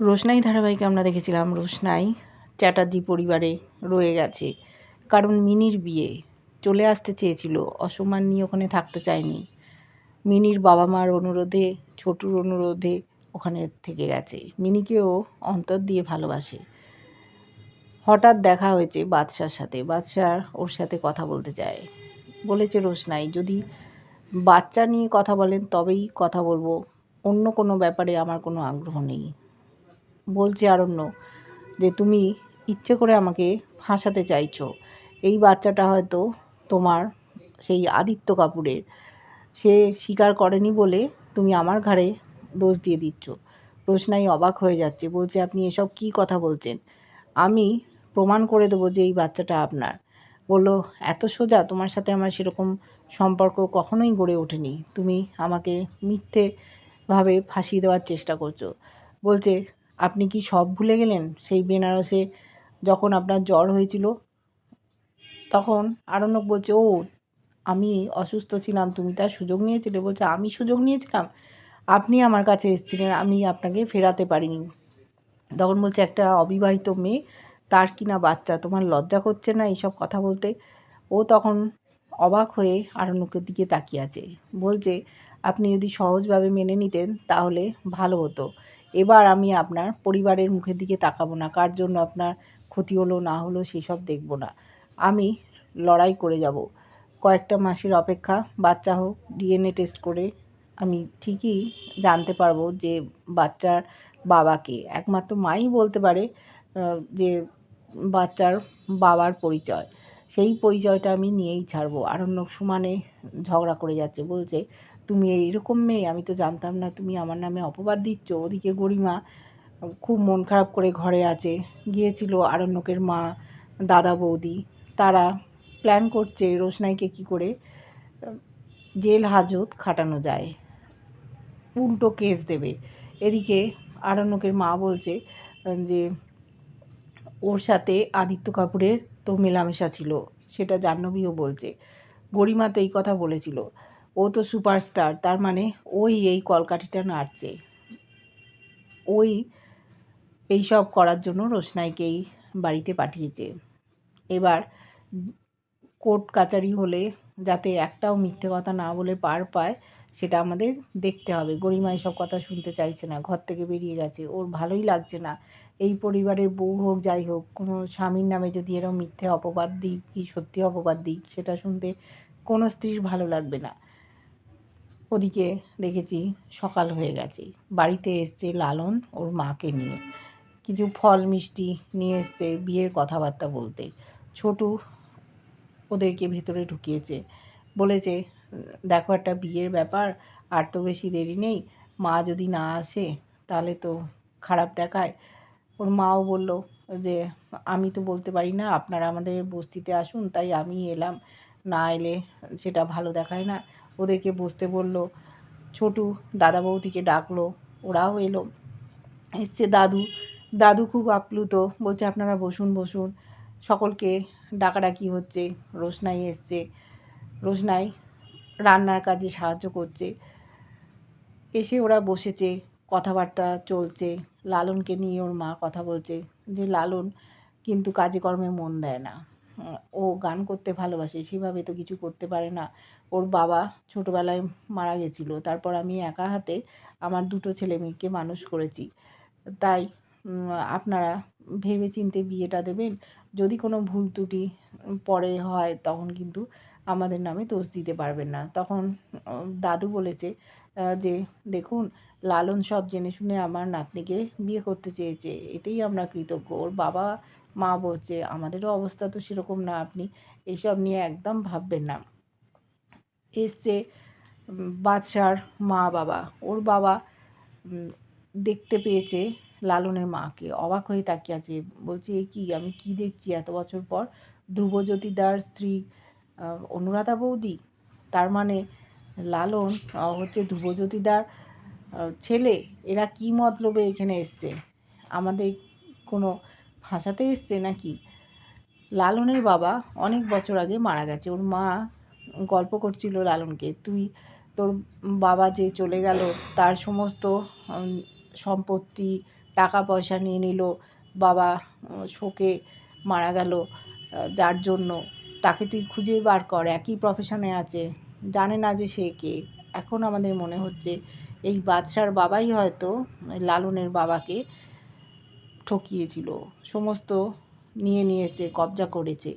রোশনাই ধারাবাহিকে আমরা দেখেছিলাম। রোশনাই চ্যাটার্জি পরিবারে রয়ে গেছে। কারণ মিনির বিয়ে। চলে আসতে চেয়েছিল। অসম্মান নিয়ে ওখানে থাকতে চায়নি। মিনির বাবা মার অনুরোধে, ছোটুর অনুরোধে ওখানে থেকে গেছে। মিনিকেও অন্তর দিয়ে ভালোবাসে। হঠাৎ দেখা হয়েছে বাদশার সাথে। বাদশাহ ওর সাথে কথা বলতে চায়। বলেছে, রোশনাই, যদি বাচ্চা নিয়ে কথা বলেন, তবেই কথা বলব। অন্য কোনো ব্যাপারে আমার কোনো আগ্রহ নেই। বলছে আরণ্য যে তুমি ইচ্ছে করে আমাকে ফাঁসাতে চাইছো। এই বাচ্চাটা হয়তো তোমার সেই আদিত্য কাপুরের। সে স্বীকার করেনি বলে তুমি আমার ঘাড়ে দোষ দিয়ে দিচ্ছ। রোশনাই অবাক হয়ে যাচ্ছে। বলছে, আপনি এসব কী কথা বলছেন? আমি প্রমাণ করে দেবো যে এই বাচ্চাটা আপনার। বলল, এত সোজা? তোমার সাথে আমার সেরকম সম্পর্ক কখনোই গড়ে ওঠেনি। তুমি আমাকে মিথ্যেভাবে ফাঁসিয়ে দেওয়ার চেষ্টা করছ। বলছে আপনি কি সব ভুলে গেলেন? সেই বেনারসে যখন আপনার জ্বর হয়েছিল, তখন আরণ্যক বলছে, ও, আমি অসুস্থ ছিলাম, তুমি তার সুযোগ নিয়েছিলে? বলছে, আমি সুযোগ নিয়েছিলাম। আপনি আমার কাছে এসেছিলেন, আমি আপনাকে ফেরাতে পারিনি। তখন বলছে, একটা অবিবাহিত মেয়ে, তার কিনা বাচ্চা? তোমার লজ্জা করছে না এইসব কথা বলতে? ও তখন অবাক হয়ে আরণ্যকের দিকে তাকিয়ে আছে। বলছে, আপনি যদি সহজভাবে মেনে নিতেন, তাহলে ভালো হতো। এবার আমি আপনার পরিবারের মুখের দিকে তাকাবো না। কার জন্য আপনার ক্ষতি হলো, না হলো, সেসব দেখব না। আমি লড়াই করে যাব। কয়েকটা মাসের অপেক্ষা, বাচ্চা হোক, ডিএনএ টেস্ট করে আমি ঠিকই জানতে পারব যে বাচ্চার বাবাকে একমাত্র মাই বলতে পারে যে বাচ্চার বাবার পরিচয়। সেই পরিচয়টা আমি নিয়েই ছাড়বো। আরণ্যক সমানে ঝগড়া করে যাচ্ছে, বলছে তুমি এইরকম মেয়ে, আমি তো জানতাম না তুমি আমার নামে অপবাদ দিচ্ছ। ওদিকে গরিমা খুব মন খারাপ করে ঘরে আছে। গিয়েছিল আরণ্যকের মা, দাদা, বৌদি। তারা প্ল্যান করছে রোশনাইকে কি করে জেল হাজত খাটানো যায়। উল্টো কেস দেবে। এদিকে আরণ্যকের মা বলছে যে ওর সাথে আদিত্য কাপুরের তো মেলামেশা ছিল, সেটা জাহ্নবীও বলছে। গরিমা তো এই কথা বলেছিল। ও তো সুপারস্টার, তার মানে ওই এই কলকাঠিটা নাড়ছে। ওই এইসব করার জন্য রোশনাইকেই বাড়িতে পাঠিয়েছে। এবার কোর্ট কাচারি হলে যাতে একটাও মিথ্যে কথা না বলে পার পায়, সেটা আমাদের দেখতে হবে। গরিমা এসব কথা শুনতে চাইছে না, ঘর থেকে বেরিয়ে গেছে। ওর ভালোই লাগছে না। এই পরিবারের বউ হোক, যাই হোক, কোনো স্বামীর নামে যদি এরকম মিথ্যে অপবাদ দিই, কি সত্যি অপবাদ দিই, সেটা শুনতে কোনো স্ত্রীর ভালো লাগবে না। ওদিকে দেখেছি সকাল হয়ে গেছে। বাড়িতে এসছে লালন ওর মাকে নিয়ে। কিছু ফল, মিষ্টি নিয়ে এসছে বিয়ের কথাবার্তা বলতে। ছোটু ওদেরকে ভেতরে ঢুকিয়েছে। বলেছে, দেখো একটা বিয়ের ব্যাপার, আর তো বেশি দেরি নেই। মা যদি না আসে, তাহলে তো খারাপ দেখায়। ওর মাও বলল যে, আমি তো বলতে পারি না, আপনারা আমাদের বস্তিতে আসুন, তাই আমি এলাম। না এলে সেটা ভালো দেখায় না। ওদেরকে বসতে বলল। ছোটু দাদা বৌদিকে ডাকলো। ওরাও এলো। এসছে দাদু। দাদু খুব আপ্লুত। বলছে, আপনারা বসুন বসুন। সকলকে ডাকাডাকি হচ্ছে। রোশনাই এসছে। রোশনাই রান্নার কাজে সাহায্য করছে। এসে ওরা বসেছে। কথাবার্তা চলছে। লালনকে নিয়ে ওর মা কথা বলছে যে, লালন কিন্তু কাজে কর্মে মন দেয় না। ও গান করতে ভালোবাসে, সেভাবে তো কিছু করতে পারে না। ওর বাবা ছোটোবেলায় মারা গেছিল, তারপর আমি একা হাতে আমার দুটো ছেলে মেয়েকে মানুষ করেছি। তাই আপনারা ভেবে চিন্তে বিয়েটা দেবেন। যদি কোনো ভুল ত্রুটি পরে হয়, তখন কিন্তু আমাদের নামে দোষ দিতে পারবেন না। তখন দাদু বলেছে যে, দেখুন, লালন সব জেনে শুনে আমার নাতনিকে বিয়ে করতে চেয়েছে, এতেই আমরা কৃতজ্ঞ। ওর বাবা মা বলছে, আমাদেরও অবস্থা তো সেরকম না আপনি এইসব নিয়ে একদম ভাববেন না। এসছে বাদশার মা বাবা। ওর বাবা দেখতে পেয়েছে লালনের মাকে। অবাক হয়ে তাকিয়ে আছে। বলছে, এ কি, আমি কি দেখছি এত বছর পর? ধ্রুবজ্যোতিদার স্ত্রী অনুরাধা বৌদি? তার মানে লালন হচ্ছে ধ্রুবজ্যোতিদার ছেলে? এরা কি মতলবে এখানে এসছে? আমাদের কোনো ফাঁসাতে এসছে নাকি? লালনের বাবা অনেক বছর আগে মারা গেছে। ওর মা গল্প করছিল লালনকে, তুই তোর বাবা যে চলে গেল, তার সমস্ত সম্পত্তি টাকা পয়সা নিয়ে নিল। বাবা শোকে মারা গেল যার জন্য। তাকে তুই খুঁজে বার কর, একই প্রফেশনে আছে। জানে না যে সে কে। এখন আমাদের মনে হচ্ছে, এই বাদশার বাবাই হয়তো লালনের বাবাকে ঠকিয়েছিল, সমস্ত নিয়ে নিয়েছে, কবজা করেছে।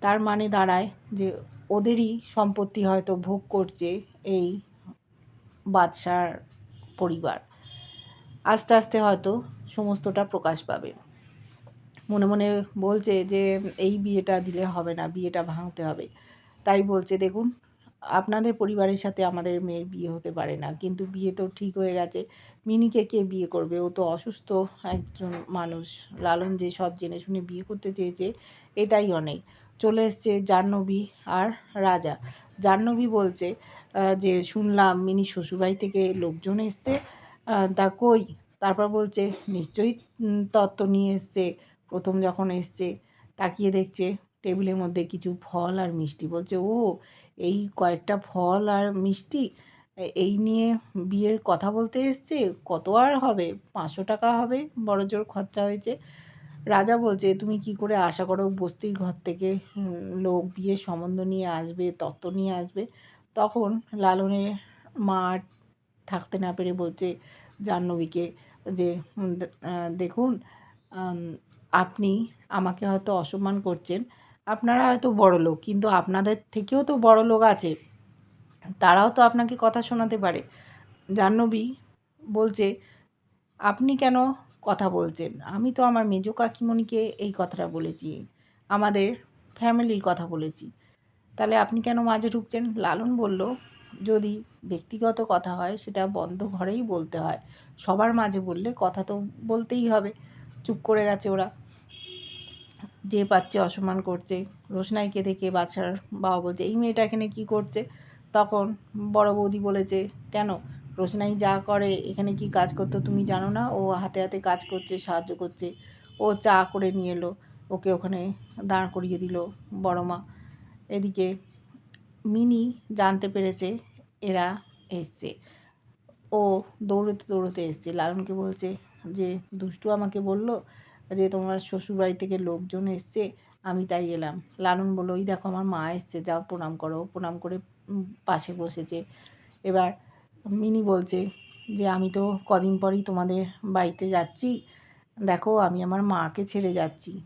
তার মানে দাঁড়ায় যে ওদেরই সম্পত্তি হয়তো ভোগ করছে এই বাদশার পরিবার। আস্তে আস্তে হয়তো সমস্তটা প্রকাশ পাবে। মনে মনে বলছে যে, এই বিয়েটা দিলে হবে না, বিয়েটা ভাঙতে হবে। তাই বলছে, দেখুন আপনাদের পরিবারের সাথে আমাদের মেয়ের বিয়ে হতে পারে না। কিন্তু বিয়ে তো ঠিক হয়ে গেছে। মিনিকে কে বিয়ে করবে? ও তো অসুস্থ একজন মানুষ। লালন যে সব জেনে শুনে বিয়ে করতে চেয়েছে, এটাই অনেক। চলে এসছে জাহ্নবী আর রাজা। জাহ্নবী বলছে যে শুনলাম মিনি শ্বশুরবাড়ি থেকে লোকজন এসছে। তা কই? তারপর বলছে, নিশ্চয়ই তত্ত্ব নিয়ে এসছে। প্রথম যখন এসছে, তাকিয়ে দেখছে টেবিলের মধ্যে কিছু ফল আর মিষ্টি। বলছে ও এই কয়েকটা ফল আর মিষ্টি, এই নিয়ে বিয়ের কথা বলতে এসছে, কত আর হবে? পাঁচশো টাকা হবে, বড় জোর খরচা হয়েছে। রাজা বলছে, তুমি কি করে আশা করো বস্তির ঘর থেকে লোক বিয়ের সম্বন্ধ নিয়ে আসবে, তত্ত্ব নিয়ে আসবে? তখন লালনের মা থাকতে না পেরে বলছে জাহ্নবীকে যে দেখুন আপনি আমাকে হয়তো অসম্মান করছেন আপনারা হয়তো বড় লোক, কিন্তু আপনাদের থেকেও তো বড় লোক আছে। তারাও তো আপনাকে কথা শোনাতে পারে। জাহ্নবী বলছে, আপনি কেন কথা বলছেন? আমি তো আমার মেজো কাকিমণিকে এই কথাটা বলেছি, আমাদের ফ্যামিলির কথা বলেছি। তাহলে আপনি কেন মাঝে ঢুকছেন? লালন বলল, যদি ব্যক্তিগত কথা হয়, সেটা বন্ধ ঘরেই বলতে হয়। সবার মাঝে বললে কথা তো বলতেই হবে। চুপ করে গেছে ওরা। যে পাচ্ছে অসম্মান করছে, রোশনাইকে দেখে বাচ্চার বাবা বলছে, এই মেয়েটা এখানে কী করছে? তখন বড় বৌদি বলেছে, কেন? রোশনাই যা করে, এখানে কি কাজ করতো তুমি জানো না? ও হাতে হাতে কাজ করছে, সাহায্য করছে। ও চা করে নিয়ে এলো, ওকে ওখানে দাঁড় করিয়ে দিল বড় মা। এদিকে মিনি জানতে পেরেছে, এরা এসছে। ও দৌড়তে দৌড়তে এসছে। লালনকে বলছে যে, দুষ্টু আমাকে বলল যে তোমার শ্বশুরবাড়ি থেকে লোকজন এসছে, আমি তাই এলাম। লালন বলল ওই দেখো আমার মা এসছে, যাও প্রণাম করো। প্রণাম করে পাশে বসেছে। এবার মিনি বলছে যে, আমি তো কদিন পরই তোমাদের বাড়িতে যাচ্ছি। দেখো আমি আমার মাকে ছেড়ে যাচ্ছি।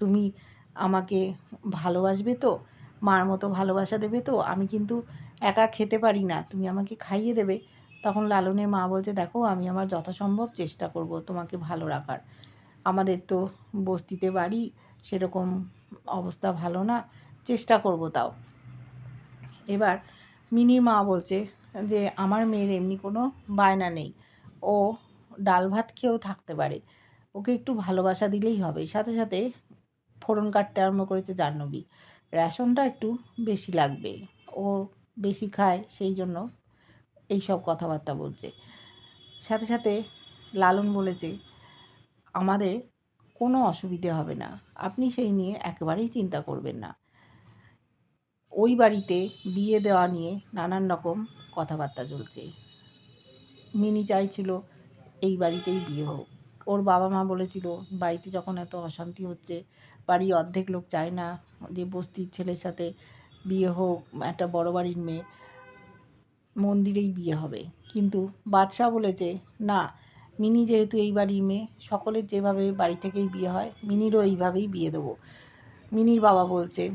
তুমি আমাকে ভালোবাসবে তো, মার মতো ভালোবাসা দেবে তো, আমি কিন্তু একা খেতে পারি না। তুমি আমাকে খাইয়ে দেবে। তখন লালনের মা বলছে, দেখো আমি আমার যথাসম্ভব চেষ্টা করব তোমাকে ভালো রাখার। আমাদের তো বস্তিতে বাড়ি, সেরকম অবস্থা ভালো না, চেষ্টা করব তাও। এবার মিনির মা বলছে যে, আমার মেয়ের এমনি কোনো বায়না নেই। ও ডাল ভাত খেয়েও থাকতে পারে। ওকে একটু ভালোবাসা দিলেই হবে। সাথে সাথে ফোড়ন কাটতে আরম্ভ করেছে জাহ্নবী। রেশনটা একটু বেশি লাগবে। ও বেশি খায়, সেই জন্য এই সব কথাবার্তা বলছে। সাথে সাথে লালন বলেছে আমাদের কোনো অসুবিধে হবে না। আপনি সেই নিয়ে একেবারেই চিন্তা করবেন না। ওই বাড়িতে বিয়ে দেওয়া নিয়ে নানান রকম কথাবার্তা চলছে। মিনি চাইছিল এই বাড়িতেই বিয়ে হোক। ওর বাবা মা বলেছিল, বাড়িতে যখন এত অশান্তি হচ্ছে বাড়ির অর্ধেক লোক চায় না যে বস্তির ছেলের সাথে বিয়ে হোক, একটা বড় বাড়ির মেয়ে। মন্দিরেই বিয়ে হবে। কিন্তু বাদশাহ বলেছে, না মিনি যেহেতু এই বাড়ির মেয়ে, সকলের যেভাবে বাড়ি থেকেই বিয়ে হয়, মিনিরও এইভাবেই বিয়ে দেবো। মিনির বাবা বলছে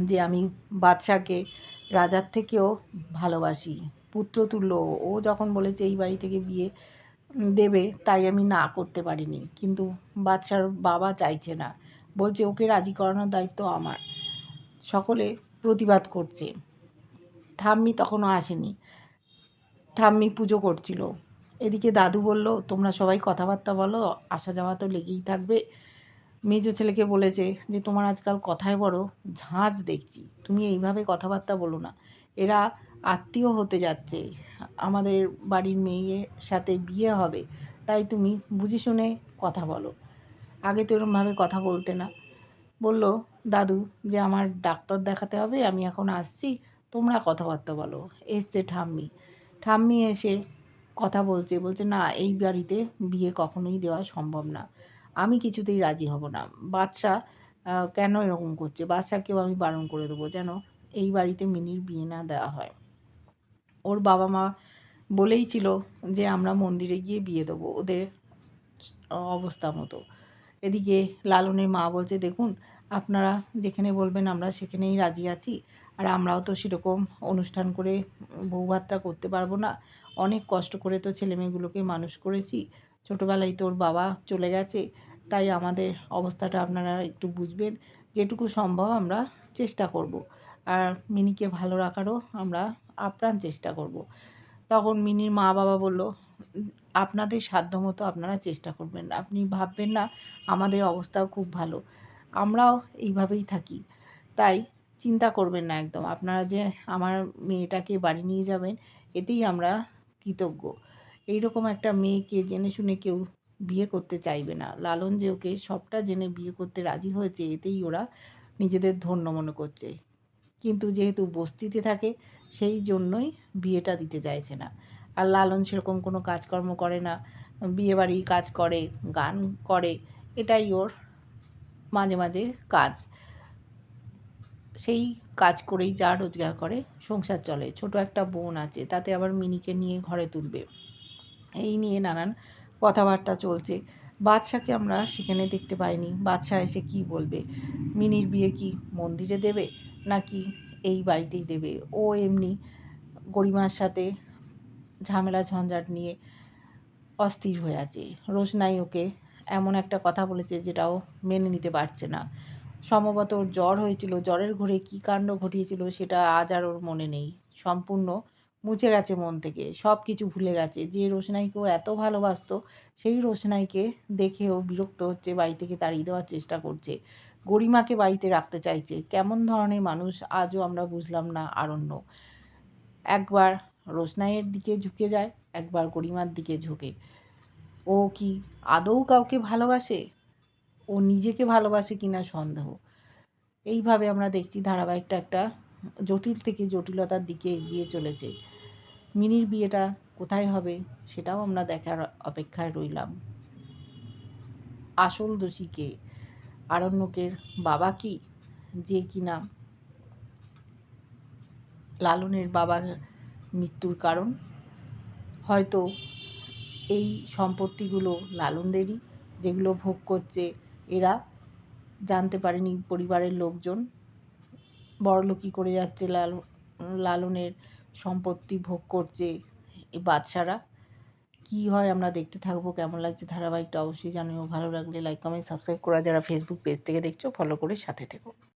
যে, আমি বাদশাকে রাজার থেকেও ভালোবাসি, পুত্র পুত্রতুল্য ও যখন বলেছে এই বাড়ি থেকে বিয়ে দেবে, তাই আমি না করতে পারিনি। কিন্তু বাদশার বাবা চাইছে না। বলছে, ওকে রাজি করানোর দায়িত্ব আমার। সকলে প্রতিবাদ করছে। ঠাম্মি তখনও আসেনি। ঠাম্মি পুজো করছিল। এদিকে দাদু বলল, তোমরা সবাই কথাবার্তা বলো, আসা যাওয়া তো লেগেই থাকবে। মেজো ছেলেকে বলেছে যে, তোমার আজকাল কথায় বড় ঝাঁজ দেখছি, তুমি এইভাবে কথাবার্তা বলো না। এরা আত্মীয় হতে যাচ্ছে, আমাদের বাড়ির মেয়ের সাথে বিয়ে হবে, তাই তুমি বুঝে শুনে কথা বলো। আগে তো এরমভাবে কথা বলতে না। বলল, দাদু, যে আমার ডাক্তার দেখাতে হবে, আমি এখন আসছি, তোমরা কথাবার্তা বলো। এসছে ঠাম্মি। ঠাম্মি এসে কথা বলছে বলছে, না, এই বাড়িতে বিয়ে কখনোই দেওয়া সম্ভব না। আমি কিছুতেই রাজি হব না। বাচ্চা কেন এরকম করছে? বাচ্চাকেও আমি বারণ করে দেবো যেন এই বাড়িতে মিনির বিয়ে না দেওয়া হয়। ওর বাবা মা বলেই ছিল যে, আমরা মন্দিরে গিয়ে বিয়ে দেবো ওদের অবস্থা মতো। এদিকে লালনের মা বলছে, দেখুন, আপনারা যেখানে বলবেন আমরা সেখানেই রাজি আছি। আর আমরাও তো সেরকম অনুষ্ঠান করে বৌভাতটা করতে পারব না। অনেক কষ্ট করে তো ছেলেমেয়েগুলোকে মানুষ করেছি। ছোটোবেলায় তোর বাবা চলে গেছে, তাই আমাদের অবস্থাটা আপনারা একটু বুঝবেন। যেটুকু সম্ভব আমরা চেষ্টা করব। আর মিনিকে ভালো রাখারও আমরা আপ্রাণ চেষ্টা করব। তখন মিনির মা বাবা বলল, আপনাদের সাধ্যমতো আপনারা চেষ্টা করবেন আপনি ভাববেন না, আমাদের অবস্থাও খুব ভালো। আমরাও এইভাবেই থাকি। তাই চিন্তা করবেন না একদম। আপনারা যে আমার মেয়েটাকে বাড়ি নিয়ে যাবেন, এতেই আমরা কৃতজ্ঞ। এইরকম একটা মেয়েকে জেনে শুনে কেউ বিয়ে করতে চাইবে না। লালন যে ওকে সবটা জেনে বিয়ে করতে রাজি হয়েছে, এতেই ওরা নিজেদের ধন্য মনে করছে। কিন্তু যেহেতু বস্তিতে থাকে, সেই জন্যই বিয়েটা দিতে চাইছে না। আর লালন সেরকম কোনো কাজকর্ম করে না বিয়েবাড়ির কাজ করে, গান করে, এটাই ওর মাঝে মাঝে কাজ। সেই কাজ করেই যা রোজগার করে, সংসার চলে। ছোট একটা বোন আছে, তাতে আবার মিনিকে নিয়ে ঘরে তুলবে। এই নিয়ে নানান কথাবার্তা চলছে। বাদশাকে আমরা সেখানে দেখতে পাইনি। বাদশাহ এসে কি বলবে? মিনির বিয়ে কি মন্দিরে দেবে, নাকি এই বাড়িতেই দেবে? ও এমনি গরিমার সাথে ঝামেলা ঝঞ্ঝাট নিয়ে অস্থির হয়ে আছে। রোশনাই ওকে এমন একটা কথা বলেছে যেটাও মেনে নিতে পারছে না। সম্ভবত ওর জ্বর হয়েছিল। জ্বরের ঘরে কী কাণ্ড ঘটিয়েছিল সেটা আজ আর ওর মনে নেই। সম্পূর্ণ মুছে গেছে মন থেকে। সব কিছু ভুলে গেছে। যে রোশনাইকেও এত ভালোবাসতো, সেই রোশনাইকে দেখেও বিরক্ত হচ্ছে, বাড়ি থেকে তাড়িয়ে দেওয়ার চেষ্টা করছে। গরিমাকে বাড়িতে রাখতে চাইছে। কেমন ধরনের মানুষ আজও আমরা বুঝলাম না, আরণ্য। একবার রোশনাইয়ের দিকে ঝুঁকে যায়, একবার গরিমার দিকে ঝুঁকে। ও কি আদৌ কাউকে ভালোবাসে? ও নিজেকে ভালোবাসে কিনা সন্দেহ। এইভাবে আমরা দেখছি ধারাবাহিকটা একটা জটিল থেকে জটিলতার দিকে এগিয়ে চলেছে। মিনির বিয়েটা কোথায় হবে সেটাও আমরা দেখার অপেক্ষায় রইলাম। আসল দোষীকে আরণ্যকের বাবা কি? যে কিনা লালনের বাবার মৃত্যুর কারণ? হয়তো এই সম্পত্তিগুলো লালনদেরই, যেগুলো ভোগ করছে এরা জানতে পারেনি পরিবারের লোকজন। বড়লোকি করে যাচ্ছে লাল, লালনের সম্পত্তি ভোগ করছে এই বাদশারা। কী হয় আমরা দেখতে থাকব, কেমন লাগছে ধারাবাহিকটা অবশ্যই জানিও। ভালো লাগলে লাইক কমেন্ট সাবস্ক্রাইব করা যারা ফেসবুক পেজ থেকে দেখছ ফলো করে সাথে থেকো।